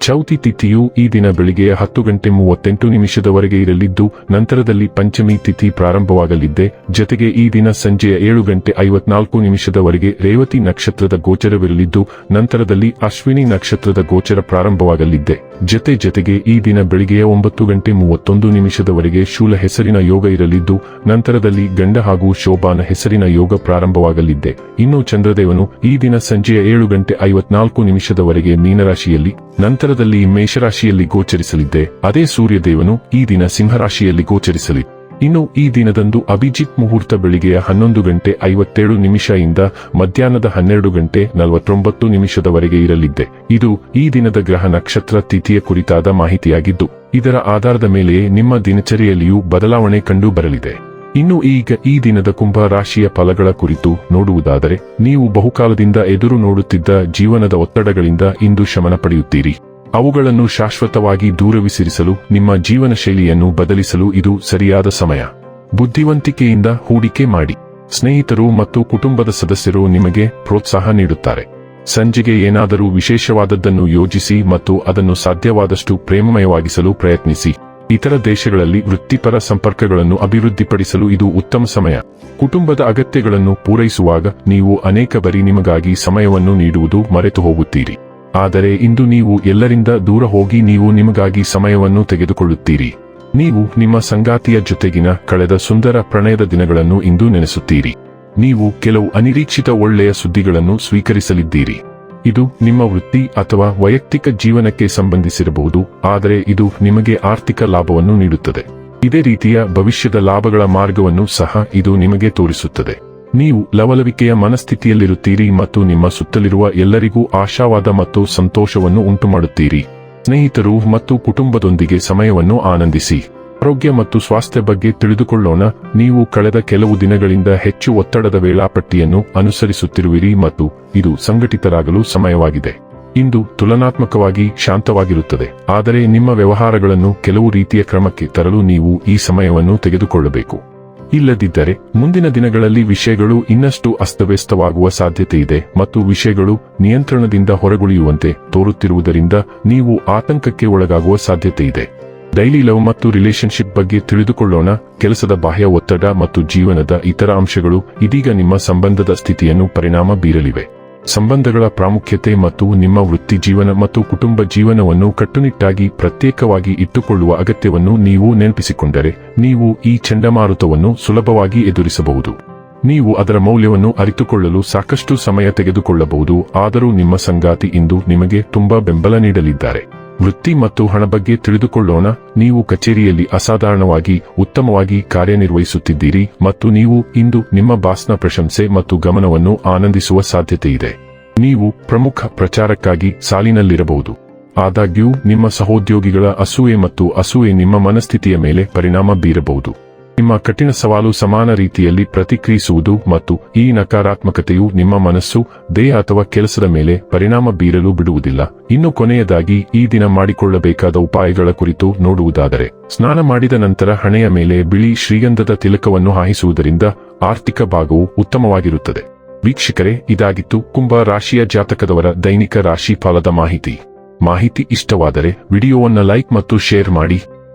ಚೌತಿ ತಿಥಿಯು ಈ ದಿನ ಬೆಳಿಗ್ಗೆಯ ಹತ್ತು ಗಂಟೆ ಮೂವತ್ತೆಂಟು ನಿಮಿಷದವರೆಗೆ ಇರಲಿದ್ದು, ನಂತರದಲ್ಲಿ ಪಂಚಮಿ ತಿಥಿ ಪ್ರಾರಂಭವಾಗಲಿದ್ದೆ. ಜತೆಗೆ ಈ ದಿನ ಸಂಜೆಯ ಏಳು ಗಂಟೆ ಐವತ್ನಾಲ್ಕು ನಿಮಿಷದವರೆಗೆ ರೇವತಿ ನಕ್ಷತ್ರದ ಗೋಚರವಿರಲಿದ್ದು, ನಂತರದಲ್ಲಿ ಅಶ್ವಿನಿ ನಕ್ಷತ್ರದ ಗೋಚರ ಪ್ರಾರಂಭವಾಗಲಿದ್ದೆ. ಜತೆ ಜತೆಗೆ ಈ ದಿನ ಬೆಳಿಗ್ಗೆಯ ಒಂಬತ್ತು ಗಂಟೆ ಮೂವತ್ತೊಂದು ನಿಮಿಷದವರೆಗೆ ಶೂಲ ಹೆಸರಿನ ಯೋಗ ಇರಲಿದ್ದು, ನಂತರದಲ್ಲಿ ಗಂಡ ಹಾಗೂ ಶೋಭಾನ ಹೆಸರಿನ ಯೋಗ ಪ್ರಾರಂಭವಾಗಲಿದ್ದೆ. ಇನ್ನು ಚಂದ್ರದೇವನು ಈ ದಿನ ಸಂಜೆಯ ಏಳು ಗಂಟೆ ಐವತ್ನಾಲ್ಕು ನಿಮಿಷದವರೆಗೆ ಮೀನರಾಶಿಯಲ್ಲಿ ನಂತರದಲ್ಲಿ ಮೇಷರಾಶಿಯಲ್ಲಿ ಗೋಚರಿಸಲಿದ್ದೆ, ಅದೇ ಸೂರ್ಯದೇವನು ಈ ದಿನ ಸಿಂಹರಾಶಿಯಲ್ಲಿ ಗೋಚರಿಸಲಿ. ಇನ್ನು ಈ ದಿನದಂದು ಅಭಿಜಿತ್ ಮುಹೂರ್ತ ಬೆಳಿಗ್ಗೆಯ ಹನ್ನೊಂದು ಗಂಟೆ ಐವತ್ತೇಳು ನಿಮಿಷ ಇಂದ ಮಧ್ಯಾಹ್ನದ ಹನ್ನೆರಡು ಗಂಟೆ ನಲವತ್ತೊಂಬತ್ತು ನಿಮಿಷದವರೆಗೆ ಇರಲಿದ್ದೆ. ಇದು ಈ ದಿನದ ಗ್ರಹ ನಕ್ಷತ್ರ ತಿಥಿಯ ಕುರಿತಾದ ಮಾಹಿತಿಯಾಗಿದ್ದು, ಇದರ ಆಧಾರದ ಮೇಲೆಯೇ ನಿಮ್ಮ ದಿನಚರಿಯಲ್ಲಿಯೂ ಬದಲಾವಣೆ ಕಂಡು ಬರಲಿದೆ. ಇನ್ನು ಈಗ ಈ ದಿನದ ಕುಂಭ ರಾಶಿಯ ಫಲಗಳ ಕುರಿತು ನೋಡುವುದಾದರೆ, ನೀವು ಬಹುಕಾಲದಿಂದ ಎದುರು ನೋಡುತ್ತಿದ್ದ ಜೀವನದ ಒತ್ತಡಗಳಿಂದ ಇಂದು ಶಮನ ಪಡೆಯುತ್ತೀರಿ. ಅವುಗಳನ್ನು ಶಾಶ್ವತವಾಗಿ ದೂರವಿಸಿರಿಸಲು, ನಿಮ್ಮ ಜೀವನ ಶೈಲಿಯನ್ನು ಬದಲಿಸಲು ಇದು ಸರಿಯಾದ ಸಮಯ. ಬುದ್ಧಿವಂತಿಕೆಯಿಂದ ಹೂಡಿಕೆ ಮಾಡಿ. ಸ್ನೇಹಿತರು ಮತ್ತು ಕುಟುಂಬದ ಸದಸ್ಯರು ನಿಮಗೆ ಪ್ರೋತ್ಸಾಹ ನೀಡುತ್ತಾರೆ. ಸಂಜೆಗೆ ಏನಾದರೂ ವಿಶೇಷವಾದದ್ದನ್ನು ಯೋಜಿಸಿ ಮತ್ತು ಅದನ್ನು ಸಾಧ್ಯವಾದಷ್ಟು ಪ್ರೇಮಮಯವಾಗಿಸಲು ಪ್ರಯತ್ನಿಸಿ. ಇತರ ದೇಶಗಳಲ್ಲಿ ವೃತ್ತಿಪರ ಸಂಪರ್ಕಗಳನ್ನು ಅಭಿವೃದ್ಧಿಪಡಿಸಲು ಇದು ಉತ್ತಮ ಸಮಯ. ಕುಟುಂಬದ ಅಗತ್ಯಗಳನ್ನು ಪೂರೈಸುವಾಗ ನೀವು ಅನೇಕ ಬಾರಿ ನಿಮಗಾಗಿ ಸಮಯವನ್ನು ನೀಡುವುದು ಮರೆತು ಹೋಗುತ್ತೀರಿ ಆದರೆ ಇಂದು ನೀವು ಎಲ್ಲರಿಂದ ದೂರ ಹೋಗಿ ನೀವು ನಿಮಗಾಗಿ ಸಮಯವನ್ನು ತೆಗೆದುಕೊಳ್ಳುತ್ತೀರಿ. ನೀವು ನಿಮ್ಮ ಸಂಗಾತಿಯ ಜೊತೆಗಿನ ಕಳೆದ ಸುಂದರ ಪ್ರಣಯದ ದಿನಗಳನ್ನು ಇಂದು ನೆನೆಸುತ್ತೀರಿ. ನೀವು ಕೆಲವು ಅನಿರೀಕ್ಷಿತ ಒಳ್ಳೆಯ ಸುದ್ದಿಗಳನ್ನು ಸ್ವೀಕರಿಸಲಿದ್ದೀರಿ. ಇದು ನಿಮ್ಮ ವೃತ್ತಿ ಅಥವಾ ವೈಯಕ್ತಿಕ ಜೀವನಕ್ಕೆ ಸಂಬಂಧಿಸಿರಬಹುದು, ಆದರೆ ಇದು ನಿಮಗೆ ಆರ್ಥಿಕ ಲಾಭವನ್ನು ನೀಡುತ್ತದೆ. ಇದೇ ರೀತಿಯ ಭವಿಷ್ಯದ ಲಾಭಗಳ ಮಾರ್ಗವನ್ನು ಸಹ ಇದು ನಿಮಗೆ ತೋರಿಸುತ್ತದೆ. ನೀವು ಲವಲವಿಕೆಯ ಮನಸ್ಥಿತಿಯಲ್ಲಿರುತ್ತೀರಿ ಮತ್ತು ನಿಮ್ಮ ಸುತ್ತಲಿರುವ ಎಲ್ಲರಿಗೂ ಆಶಾವಾದ ಮತ್ತು ಸಂತೋಷವನ್ನು ಉಂಟುಮಾಡುತ್ತೀರಿ. ಸ್ನೇಹಿತರು ಮತ್ತು ಕುಟುಂಬದೊಂದಿಗೆ ಸಮಯವನ್ನು ಆನಂದಿಸಿ. ಆರೋಗ್ಯ ಮತ್ತು ಸ್ವಾಸ್ಥ್ಯ ಬಗ್ಗೆ ತಿಳಿದುಕೊಳ್ಳೋಣ. ನೀವು ಕಳೆದ ಕೆಲವು ದಿನಗಳಿಂದ ಹೆಚ್ಚು ಒತ್ತಡದ ವೇಳಾಪಟ್ಟಿಯನ್ನು ಅನುಸರಿಸುತ್ತಿರುವಿರಿ ಮತ್ತು ಇದು ಸಂಘಟಿತರಾಗಲು ಸಮಯವಾಗಿದೆ. ಇಂದು ತುಲನಾತ್ಮಕವಾಗಿ ಶಾಂತವಾಗಿರುತ್ತದೆ. ಆದರೆ ನಿಮ್ಮ ವ್ಯವಹಾರಗಳನ್ನು ಕೆಲವು ರೀತಿಯ ಕ್ರಮಕ್ಕೆ ತರಲು ನೀವು ಈ ಸಮಯವನ್ನು ತೆಗೆದುಕೊಳ್ಳಬೇಕು. ಇಲ್ಲದಿದ್ದರೆ ಮುಂದಿನ ದಿನಗಳಲ್ಲಿ ವಿಷಯಗಳು ಇನ್ನಷ್ಟು ಅಸ್ತವ್ಯಸ್ತವಾಗುವ ಸಾಧ್ಯತೆ ಇದೆ ಮತ್ತು ವಿಷಯಗಳು ನಿಯಂತ್ರಣದಿಂದ ಹೊರಗುಳಿಯುವಂತೆ ತೋರುತ್ತಿರುವುದರಿಂದ ನೀವು ಆತಂಕಕ್ಕೆ ಒಳಗಾಗುವ ಸಾಧ್ಯತೆ ಇದೆ. ಡೈಲಿ ಲವ್ ಮತ್ತು ರಿಲೇಶನ್ಶಿಪ್ ಬಗ್ಗೆ ತಿಳಿದುಕೊಳ್ಳೋಣ, ಕೆಲಸದ ಬಾಹ್ಯ ಒತ್ತಡ ಮತ್ತು ಜೀವನದ ಇತರ ಅಂಶಗಳು ಇದೀಗ ನಿಮ್ಮ ಸಂಬಂಧದ ಸ್ಥಿತಿಯನ್ನು ಪರಿಣಾಮ ಬೀರಲಿವೆ. ಸಂಬಂಧಗಳ ಪ್ರಾಮುಖ್ಯತೆ ಮತ್ತು ನಿಮ್ಮ ವೃತ್ತಿ ಜೀವನ ಮತ್ತು ಕುಟುಂಬ ಜೀವನವನ್ನು ಕಟ್ಟುನಿಟ್ಟಾಗಿ ಪ್ರತ್ಯೇಕವಾಗಿ ಇಟ್ಟುಕೊಳ್ಳುವ ಅಗತ್ಯವನ್ನು ನೀವು ನೆನಪಿಸಿಕೊಂಡರೆ, ನೀವು ಈ ಚಂಡಮಾರುತವನ್ನು ಸುಲಭವಾಗಿ ಎದುರಿಸಬಹುದು. ನೀವು ಅದರ ಮೌಲ್ಯವನ್ನು ಅರಿತುಕೊಳ್ಳಲು ಸಾಕಷ್ಟು ಸಮಯ ತೆಗೆದುಕೊಳ್ಳಬಹುದು, ಆದರೂ ನಿಮ್ಮ ಸಂಗಾತಿ ಇಂದು ನಿಮಗೆ ತುಂಬಾ ಬೆಂಬಲ ನೀಡಲಿದ್ದಾರೆ. ವೃತ್ತಿ ಮತ್ತು ಹಣ ಬಗ್ಗೆ ತಿಳಿದುಕೊಳ್ಳೋಣ. ನೀವು ಕಚೇರಿಯಲ್ಲಿ ಅಸಾಧಾರಣವಾಗಿ, ಉತ್ತಮವಾಗಿ ಕಾರ್ಯನಿರ್ವಹಿಸುತ್ತಿದ್ದೀರಿ ಮತ್ತು ನೀವು ಇಂದು ನಿಮ್ಮ ಬಾಸ್ನ ಪ್ರಶಂಸೆ ಮತ್ತು ಗಮನವನ್ನು ಆನಂದಿಸುವ ಸಾಧ್ಯತೆ ಇದೆ. ನೀವು ಪ್ರಮುಖ ಪ್ರಚಾರಕ್ಕಾಗಿ ಸಾಲಿನಲ್ಲಿರಬಹುದು. ಆದಾಗ್ಯೂ, ನಿಮ್ಮ ಸಹೋದ್ಯೋಗಿಗಳ ಅಸೂಯೆ ಮತ್ತು ಅಸೂಯೆ ನಿಮ್ಮ ಮನಸ್ಥಿತಿಯ ಮೇಲೆ ಪರಿಣಾಮ ಬೀರಬಹುದು. ನಿಮ್ಮ ಕಠಿಣ ಸವಾಲು ಸಮಾನ ರೀತಿಯಲ್ಲಿ ಪ್ರತಿಕ್ರಿಯಿಸುವುದು ಮತ್ತು ಈ ನಕಾರಾತ್ಮಕತೆಯು ನಿಮ್ಮ ಮನಸ್ಸು, ದೇಹ ಅಥವಾ ಕೆಲಸದ ಮೇಲೆ ಪರಿಣಾಮ ಬೀರಲು ಬಿಡುವುದಿಲ್ಲ. ಇನ್ನು ಕೊನೆಯದಾಗಿ, ಈ ದಿನ ಮಾಡಿಕೊಳ್ಳಬೇಕಾದ ಉಪಾಯಗಳ ಕುರಿತು ನೋಡುವುದಾದರೆ, ಸ್ನಾನ ಮಾಡಿದ ನಂತರ ಹಣೆಯ ಮೇಲೆ ಬಿಳಿ ಶ್ರೀಗಂಧದ ತಿಲಕವನ್ನು ಹಾಯಿಸುವುದರಿಂದ ಆರ್ಥಿಕ ಭಾಗವು ಉತ್ತಮವಾಗಿರುತ್ತದೆ. ವೀಕ್ಷಕರೇ, ಇದಾಗಿತ್ತು ಕುಂಭ ರಾಶಿಯ ಜಾತಕದವರ ದೈನಿಕ ರಾಶಿ ಫಲದ ಮಾಹಿತಿ. ಮಾಹಿತಿ ಇಷ್ಟವಾದರೆ, ವಿಡಿಯೋವನ್ನು ಲೈಕ್ ಮತ್ತು ಶೇರ್ ಮಾಡಿ.